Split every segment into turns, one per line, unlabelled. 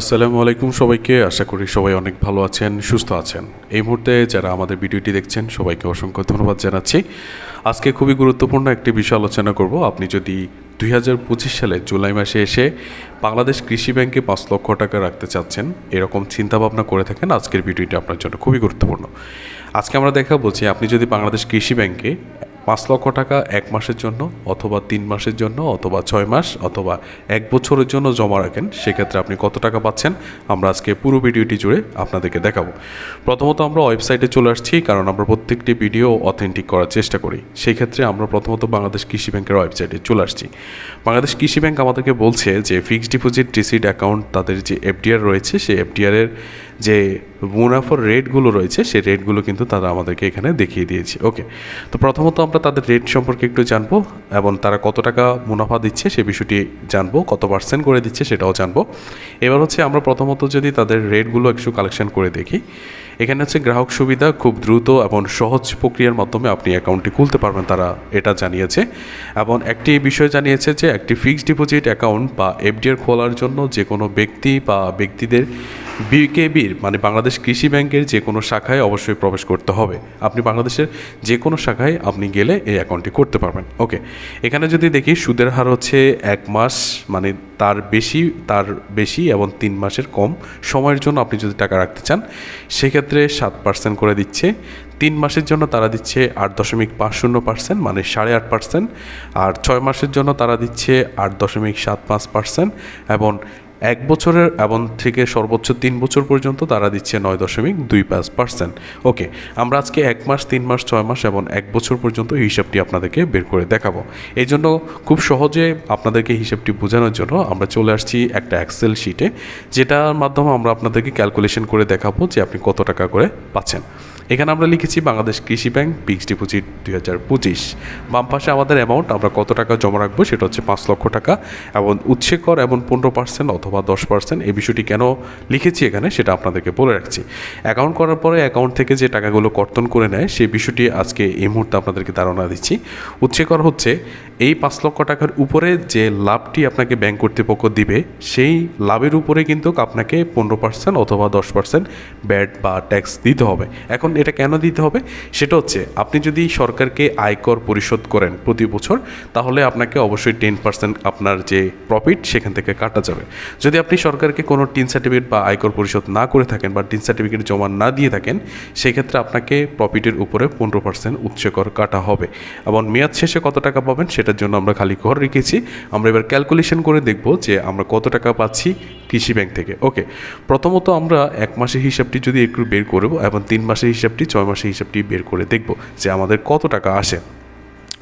আসসালামু আলাইকুম সবাইকে। আশা করি সবাই অনেক ভালো আছেন, সুস্থ আছেন। এই মুহূর্তে যারা আমাদের ভিডিওটি দেখছেন, সবাইকে অসংখ্য ধন্যবাদ জানাচ্ছি। আজকে খুবই গুরুত্বপূর্ণ একটি বিষয় আলোচনা করব। আপনি যদি দুই হাজার পঁচিশ সালে জুলাই মাসে এসে বাংলাদেশ কৃষি ব্যাংকে পাঁচ লক্ষ টাকা রাখতে চাচ্ছেন, এরকম চিন্তাভাবনা করে থাকেন, আজকের ভিডিওটি আপনার জন্য খুবই গুরুত্বপূর্ণ। আজকে আমরা দেখা বলছি আপনি যদি বাংলাদেশ কৃষি ব্যাংকে পাঁচ লক্ষ টাকা এক মাসের জন্য অথবা তিন মাসের জন্য অথবা ছয় মাস অথবা এক বছরের জন্য জমা রাখেন, সেক্ষেত্রে আপনি কত টাকা পাচ্ছেন আমরা আজকে পুরো ভিডিওটি জুড়ে আপনাদেরকে দেখাবো। প্রথমত আমরা ওয়েবসাইটে চলে আসছি, কারণ আমরা প্রত্যেকটি ভিডিও অথেন্টিক করার চেষ্টা করি। সেই ক্ষেত্রে আমরা প্রথমত বাংলাদেশ কৃষি ব্যাংকের ওয়েবসাইটে চলে আসছি। বাংলাদেশ কৃষি ব্যাংক আমাদেরকে বলছে যে ফিক্সড ডিপোজিট রিসিট অ্যাকাউন্ট তাদের যে এফডিআর রয়েছে, সেই এফডিআরের যে মুনাফার রেটগুলো রয়েছে, সেই রেটগুলো কিন্তু তারা আমাদেরকে এখানে দেখিয়ে দিয়েছে। ওকে, তো প্রথমত আমরা তাদের রেট সম্পর্কে একটু জানব এবং তারা কত টাকা মুনাফা দিচ্ছে সে বিষয়টি জানব, কত পার্সেন্ট করে দিচ্ছে সেটাও জানব। এবার হচ্ছে আমরা প্রথমত যদি তাদের রেটগুলো একটু কালেকশন করে দেখি এখানে হচ্ছে গ্রাহক সুবিধা খুব দ্রুত এবং সহজ প্রক্রিয়ার মাধ্যমে আপনি অ্যাকাউন্টটি খুলতে পারবেন, তারা এটা জানিয়েছে। এবং একটি বিষয় জানিয়েছে যে, একটি ফিক্সড ডিপোজিট অ্যাকাউন্ট বা এফডিআর খোলার জন্য যে কোনো ব্যক্তি বা ব্যক্তিদের বিকেবির মানে বাংলাদেশ কৃষি ব্যাংকের যে কোনো শাখায় অবশ্যই প্রবেশ করতে হবে। আপনি বাংলাদেশের যে কোনো শাখায় আপনি গেলে এই অ্যাকাউন্টটি করতে পারবেন। ওকে, এখানে যদি দেখি সুদের হার হচ্ছে এক মাস মানে তার বেশি তার বেশি এবং তিন মাসের কম সময়ের জন্য আপনি যদি টাকা রাখতে চান, সেক্ষেত্রে সাত পার্সেন্ট করে দিচ্ছে। তিন মাসের জন্য তারা দিচ্ছে আট দশমিক পাঁচ শূন্য পার্সেন্ট মানে সাড়ে আট পার্সেন্ট আর ছয় মাসের জন্য তারা দিচ্ছে আট দশমিক সাত পাঁচ পার্সেন্ট এবং এক বছরের এবং থেকে সর্বোচ্চ তিন বছর পর্যন্ত তারা দিচ্ছে নয় দশমিক দুই পাঁচ পার্সেন্ট। ওকে, আমরা আজকে এক মাস, তিন মাস, ছয় মাস এবং এক বছর পর্যন্ত এই হিসাবটি আপনাদেরকে বের করে দেখাবো। এই জন্য খুব সহজে আপনাদেরকে হিসাবটি বোঝানোর জন্য আমরা চলে আসছি একটা এক্সেল শিটে যেটার মাধ্যমে আমরা আপনাদেরকে ক্যালকুলেশন করে দেখাবো যে আপনি কত টাকা করে পাচ্ছেন। এখানে আমরা লিখেছি বাংলাদেশ কৃষি ব্যাংক ফিক্সড ডিপোজিট দুই হাজার পঁচিশ। বাম পাশে আমাদের অ্যামাউন্ট আমরা কত টাকা জমা রাখব সেটা হচ্ছে পাঁচ লক্ষ টাকা এবং উচ্ছে কর এবং পনেরো পার্সেন্ট অথবা দশ পার্সেন্ট এই বিষয়টি কেন লিখেছি এখানে সেটা আপনাদেরকে বলে রাখছি। অ্যাকাউন্ট করার পরে অ্যাকাউন্ট থেকে যে টাকাগুলো কর্তন করে নেয়, সেই বিষয়টি আজকে এই মুহূর্তে আপনাদেরকে ধারণা দিচ্ছি। উচ্ছে কর হচ্ছে এই পাঁচ লক্ষ টাকার উপরে যে লাভটি আপনাকে ব্যাংক কর্তৃপক্ষ দিবে, সেই লাভের উপরে কিন্তু আপনাকে পনেরো পার্সেন্ট অথবা দশ পার্সেন্ট ব্যাট বা ট্যাক্স দিতে হবে। এখন এটা কেন দিতে হবে? সেটা হচ্ছে, আপনি যদি সরকারকে আয়কর পরিশোধ করেন প্রতি বছর, তাহলে আপনাকে অবশ্যই টেন পার্সেন্ট আপনার যে প্রফিট সেখান থেকে কাটা যাবে। যদি আপনি সরকারকে কোনো টিন সার্টিফিকেট বা আয়কর পরিশোধ না করে থাকেন বা টিন সার্টিফিকেট জমা না দিয়ে থাকেন, সেক্ষেত্রে আপনাকে প্রফিটের উপরে পনেরো পার্সেন্ট উচ্চকর কাটা হবে। এবং মেয়াদ শেষে কত টাকা পাবেন, সেটার জন্য আমরা খালি ঘর রেখেছি। আমরা এবার ক্যালকুলেশন করে দেখব যে আমরা কত টাকা পাচ্ছি কৃষি ব্যাংক থেকে। ওকে প্রথমত আমরা এক মাসের হিসাবটি যদি একটু বের করব এবং তিন মাসের হিসাবটি ছয় মাসের হিসাবটি বের করে দেখব যে আমাদের কত টাকা আসে।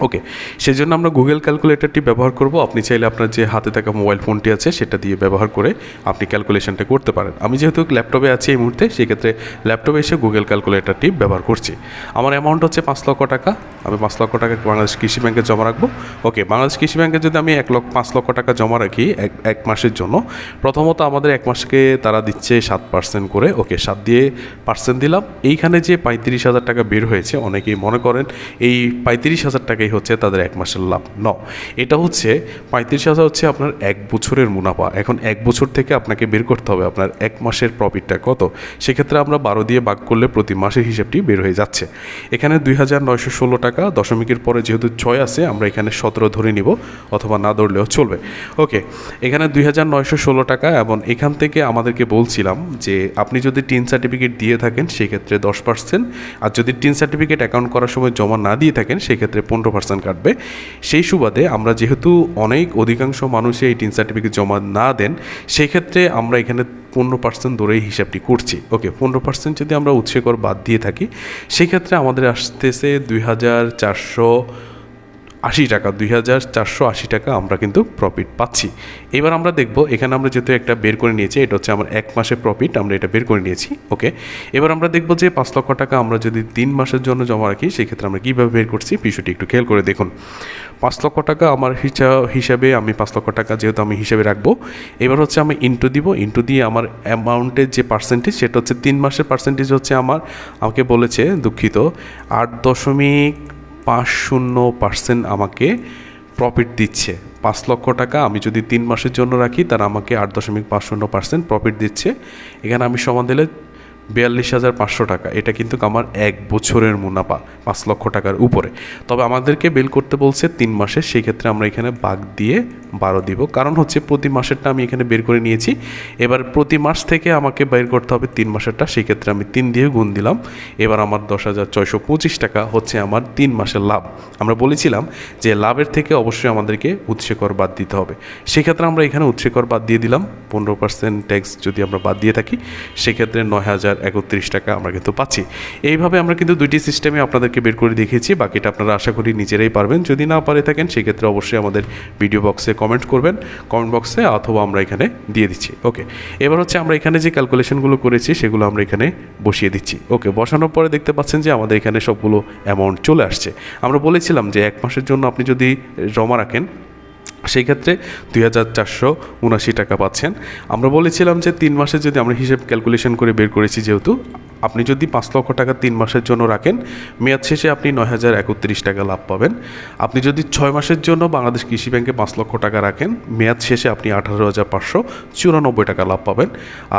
ওকে সেই জন্য আমরা গুগল ক্যালকুলেটরটি ব্যবহার করব। আপনি চাইলে আপনার যে হাতে থাকা মোবাইল ফোনটি আছে, সেটা দিয়ে ব্যবহার করে আপনি ক্যালকুলেশনটা করতে পারেন। আমি যেহেতু ল্যাপটপে আছি এই মুহূর্তে, সেক্ষেত্রে ল্যাপটপে এসে গুগল ক্যালকুলেটরটি ব্যবহার করছি। আমার অ্যামাউন্ট হচ্ছে পাঁচ লক্ষ টাকা। আমি পাঁচ লক্ষ টাকা বাংলাদেশ কৃষি ব্যাংকে জমা রাখব। ওকে বাংলাদেশ কৃষি ব্যাংকে যদি আমি এক লক্ষ, পাঁচ লক্ষ টাকা জমা রাখি এক এক মাসের জন্য, প্রথমত আমাদের এক মাসকে তারা দিচ্ছে সাত পার্সেন্ট করে। ওকে সাত দিয়ে পার্সেন্ট দিলাম। এইখানে যে পঁয়ত্রিশ হাজার টাকা বের হয়েছে, অনেকেই মনে করেন এই পঁয়ত্রিশ হাজার টাকাই হচ্ছে তাদের এক মাসের লাভ। ন, এটা হচ্ছে পঁয়ত্রিশ হাজার হচ্ছে আপনার এক বছরের মুনাফা। এখন এক বছর থেকে আপনাকে বের করতে হবে আপনার এক মাসের প্রফিটটা কত? সেক্ষেত্রে আমরা বারো দিয়ে ভাগ করলে প্রতি মাসের হিসেবটি বের হয়ে যাচ্ছে। এখানে দুই হাজার নয়শো ষোলো টাকা দশমিকের পরে যেহেতু ছয় আছে, আমরা এখানে সতেরো ধরে নিব অথবা না ধরলেও চলবে। ওকে, এখানে দুই হাজার নয়শো ষোলো টাকা এবং এখান থেকে আমাদেরকে বলছিলাম যে আপনি যদি টিন সার্টিফিকেট দিয়ে থাকেন, সেক্ষেত্রে দশ পার্সেন্ট আর যদি টিন সার্টিফিকেট অ্যাকাউন্ট করার সময় জমা না দিয়ে থাকেন, সেক্ষেত্রে পনেরো পার্সেন্ট কাটবে। সেই সুবাদে আমরা যেহেতু অনেক অধিকাংশ মানুষই এই টিন সার্টিফিকেট জমা না দেন, সেই ক্ষেত্রে আমরা এখানে পনেরো পার্সেন্ট ধরেই হিসাবটি করছি। ওকে পনেরো পার্সেন্ট যদি আমরা উৎসে কর বাদ দিয়ে থাকি সেক্ষেত্রে আমাদের আসতেছে দুই হাজার চারশো আশি টাকা, দুই হাজার চারশো আশি টাকা আমরা কিন্তু প্রফিট পাচ্ছি। এবার আমরা দেখব, এখানে আমরা যেহেতু একটা বের করে নিয়েছি, এটা হচ্ছে আমার এক মাসের প্রফিট আমরা এটা বের করে নিয়েছি ওকে এবার আমরা দেখব যে পাঁচ লক্ষ টাকা আমরা যদি তিন মাসের জন্য জমা রাখি, সেক্ষেত্রে আমরা কীভাবে বের করছি, বিষয়টি একটু খেয়াল করে দেখুন। পাঁচ লক্ষ টাকা আমার হিসাব হিসাবে আমি পাঁচ লক্ষ টাকা যেহেতু আমি হিসাবে রাখব, এবার হচ্ছে আমি ইন্টু দিব ইন্টু দিয়ে আমার অ্যামাউন্টের যে পার্সেন্টেজ সেটা হচ্ছে তিন মাসের পার্সেন্টেজ হচ্ছে আমার, আমাকে বলেছে দুঃখিত, আট দশমিক পাঁচ শূন্য পার্সেন্ট আমাকে প্রফিট দিচ্ছে। পাঁচ লক্ষ টাকা আমি যদি তিন মাসের জন্য রাখি তারা আমাকে আট দশমিক পাঁচ শূন্য পার্সেন্ট প্রফিট দিচ্ছে। এখানে আমি সমান দিলে বিয়াল্লিশ হাজার পাঁচশো টাকা। এটা কিন্তু আমার এক বছরের মুনাফা, পাঁচ লক্ষ টাকার উপরে। তবে আমাদেরকে বিল করতে বলছে তিন মাসে, সেই ক্ষেত্রে আমরা এখানে বাগ দিয়ে বারো দিব। কারণ হচ্ছে প্রতি মাসেরটা আমি এখানে বের করে নিয়েছি। এবার প্রতি মাস থেকে আমাকে বের করতে হবে তিন মাসেরটা, সেই ক্ষেত্রে আমি তিন দিয়ে গুণ দিলাম। এবার আমার দশ হাজার ছয়শো পঁচিশ টাকা হচ্ছে আমার তিন মাসের লাভ। আমরা বলেছিলাম যে লাভের থেকে অবশ্যই আমাদেরকে উৎসে কর বাদ দিতে হবে। সেক্ষেত্রে আমরা এখানে উৎসে কর বাদ দিয়ে দিলাম। পনেরো পার্সেন্ট ট্যাক্স যদি আমরা বাদ দিয়ে থাকি, সেক্ষেত্রে নয় হাজার একত্রিশ টাকা আমরা কিন্তু পাচ্ছি। এইভাবে আমরা কিন্তু দুইটি সিস্টেমে আপনাদেরকে বের করে দেখিয়েছি, বাকিটা আপনারা আশা করি নিজেরাই পারবেন। যদি না পারে থাকেন, সেক্ষেত্রে অবশ্যই আমাদের ভিডিও বক্সে কমেন্ট করবেন। কমেন্ট বক্সে অথবা আমরা এখানে দিয়ে দিচ্ছি। ওকে এবার হচ্ছে আমরা এখানে যে ক্যালকুলেশনগুলো করেছি, সেগুলো আমরা এখানে বসিয়ে দিচ্ছি। ওকে বসানোর পরে দেখতে পাচ্ছেন যে আমাদের এখানে সবগুলো অ্যামাউন্ট চলে আসছে। আমরা বলেছিলাম যে এক মাসের জন্য আপনি যদি জমা রাখেন সেই ক্ষেত্রে দুই হাজার চারশো উনাশি টাকা পাচ্ছেন। আমরা বলেছিলাম যে তিন মাসে যদি আমরা হিসেব ক্যালকুলেশন করে বের করেছি যেহেতু, আপনি যদি পাঁচ লক্ষ টাকা তিন মাসের জন্য রাখেন, মেয়াদ শেষে আপনি নয় হাজার একত্রিশ টাকা লাভ পাবেন। আপনি যদি ছয় মাসের জন্য বাংলাদেশ কৃষি ব্যাংকে পাঁচ লক্ষ টাকা রাখেন, মেয়াদ শেষে আপনি আঠারো হাজার পাঁচশো চুরানব্বই টাকা লাভ পাবেন।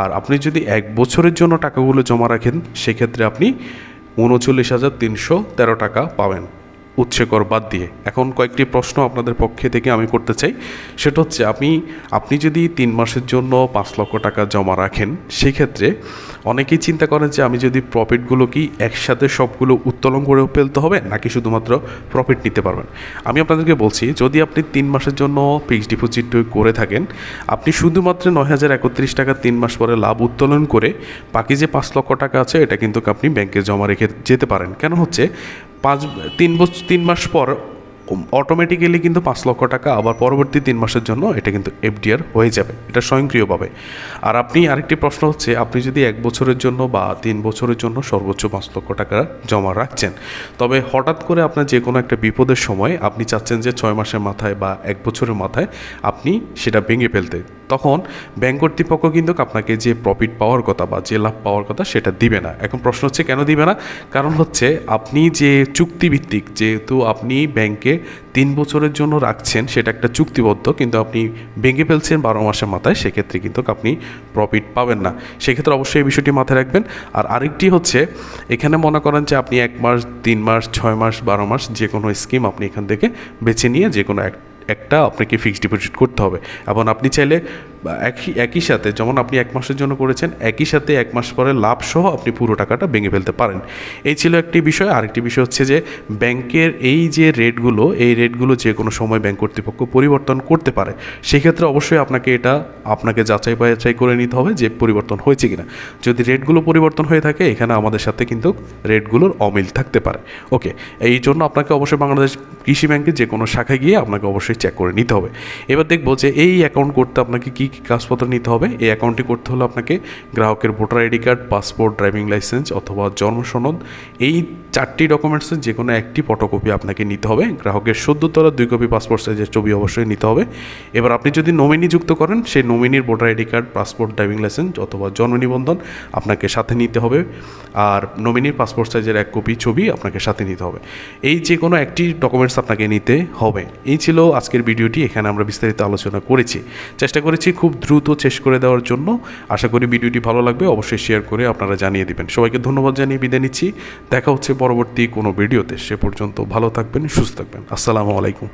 আর আপনি যদি এক বছরের জন্য টাকাগুলো জমা রাখেন, সেক্ষেত্রে আপনি উনচল্লিশ হাজার তিনশো তেরো টাকা পাবেন। উৎসে কর বাদ দিয়ে। এখন কয়েকটি প্রশ্ন আপনাদের পক্ষে থেকে আমি করতে চাই। সেটা হচ্ছে, আপনি আপনি যদি তিন মাসের জন্য পাঁচ লক্ষ টাকা জমা রাখেন, সেক্ষেত্রে অনেকেই চিন্তা করেন যে, আমি যদি প্রফিটগুলো কি একসাথে সবগুলো উত্তোলন করে ফেলতে হবে, নাকি শুধুমাত্র প্রফিট নিতে পারবেন? আমি আপনাদেরকে বলছি, যদি আপনি তিন মাসের জন্য ফিক্সড ডিপোজিট করে থাকেন, আপনি শুধুমাত্র নয় হাজার একত্রিশ টাকা তিন মাস পরে লাভ উত্তোলন করে, বাকি যে পাঁচ লক্ষ টাকা আছে, এটা কিন্তু আপনি ব্যাংকে জমা রেখে যেতে পারেন। কেন হচ্ছে পাঁচ, তিন বছর তিন মাস পর অটোমেটিক্যালি কিন্তু পাঁচ লক্ষ টাকা আবার পরবর্তী তিন মাসের জন্য এটা কিন্তু এফডিআর হয়ে যাবে। এটা স্বয়ংক্রিয়ভাবে। আর আপনি আরেকটি প্রশ্ন হচ্ছে, আপনি যদি এক বছরের জন্য বা তিন বছরের জন্য সর্বোচ্চ পাঁচ লক্ষ টাকা জমা রাখছেন, তবে হঠাৎ করে আপনার যে কোনো একটা বিপদের সময় আপনি চাচ্ছেন যে ছয় মাসের মাথায় বা এক বছরের মাথায় আপনি সেটা ভেঙে ফেলতে তখন ব্যাংক কর্তৃপক্ষ কিন্তু আপনাকে যে প্রফিট পাওয়ার কথা বা যে লাভ পাওয়ার কথা সেটা দিবে না। এখন প্রশ্ন হচ্ছে কেন দিবে না? কারণ হচ্ছে আপনি যে চুক্তিভিত্তিক, যেহেতু আপনি ব্যাংকে তিন বছরের জন্য রাখছেন, সেটা একটা চুক্তিবদ্ধ, কিন্তু আপনি ভেঙে ফেলছেন বারো মাসের মাথায়, সেক্ষেত্রে কিন্তু আপনি প্রফিট পাবেন না। সেক্ষেত্রে অবশ্যই এই বিষয়টি মাথায় রাখবেন। আর আরেকটি হচ্ছে, এখানে মনে করেন যে আপনি এক মাস, তিন মাস, ছয় মাস, বারো মাস যে কোনো স্কিম আপনি এখান থেকে বেছে নিয়ে যে কোনো এক একটা আপনাকে ফিক্সড ডিপোজিট করতে হবে। এবং আপনি চাইলে একই একই সাথে যেমন আপনি এক মাসের জন্য করেছেন, একই সাথে এক মাস পরে লাভ সহ আপনি পুরো টাকাটা ভেঙে ফেলতে পারেন। এই ছিল একটি বিষয়। আরেকটি বিষয় হচ্ছে যে, ব্যাংকের এই যে রেটগুলো, এই রেটগুলো যে কোনো সময় ব্যাংক কর্তৃপক্ষ পরিবর্তন করতে পারে, সেক্ষেত্রে অবশ্যই আপনাকে এটা, আপনাকে যাচাই বাছাই করে নিতে হবে যে পরিবর্তন হয়েছে কিনা। যদি রেটগুলো পরিবর্তন হয়ে থাকে, এখানে আমাদের সাথে কিন্তু রেটগুলোর অমিল থাকতে পারে। ওকে, এই জন্য আপনাকে অবশ্যই বাংলাদেশ কৃষি ব্যাংকে যে কোনো শাখায় গিয়ে আপনাকে অবশ্যই চেক করে নিতে হবে। এবার দেখব যে এই অ্যাকাউন্ট করতে আপনাকে কী কী কাগজপত্র নিতে হবে? এই অ্যাকাউন্টটি করতে হলে আপনাকে গ্রাহকের voter ID card passport driving licence অথবা জন্ম সনদ, এই চারটি ডকুমেন্টসের যে কোনো একটি ফটোকপি আপনাকে নিতে হবে। গ্রাহকের সদ্যতলা দুই কপি পাসপোর্ট সাইজের ছবি অবশ্যই নিতে হবে। এবার আপনি যদি নমিনি যুক্ত করেন, সেই নমিনির voter ID card passport driving licence অথবা জন্ম নিবন্ধন আপনাকে সাথে নিতে হবে। আর নমিনির পাসপোর্ট সাইজের এক কপি ছবি আপনাকে সাথে নিতে হবে। এই যে কোনো একটি ডকুমেন্টস আপনাকে নিতে হবে। এই ছিল আজকের ভিডিওটি। এখানে আমরা বিস্তারিত আলোচনা করেছি। চেষ্টা করেছি খুব দ্রুত শেষ করে দেওয়ার জন্য আশা করি ভিডিওটি ভালো লাগবে। অবশ্যই শেয়ার করে আপনারা জানিয়ে দিবেন। সবাইকে ধন্যবাদ জানিয়ে বিদায় নিচ্ছি। দেখা হচ্ছে পরবর্তী কোনো ভিডিওতে। সে পর্যন্ত ভালো থাকবেন, সুস্থ থাকবেন। আসসালামু আলাইকুম।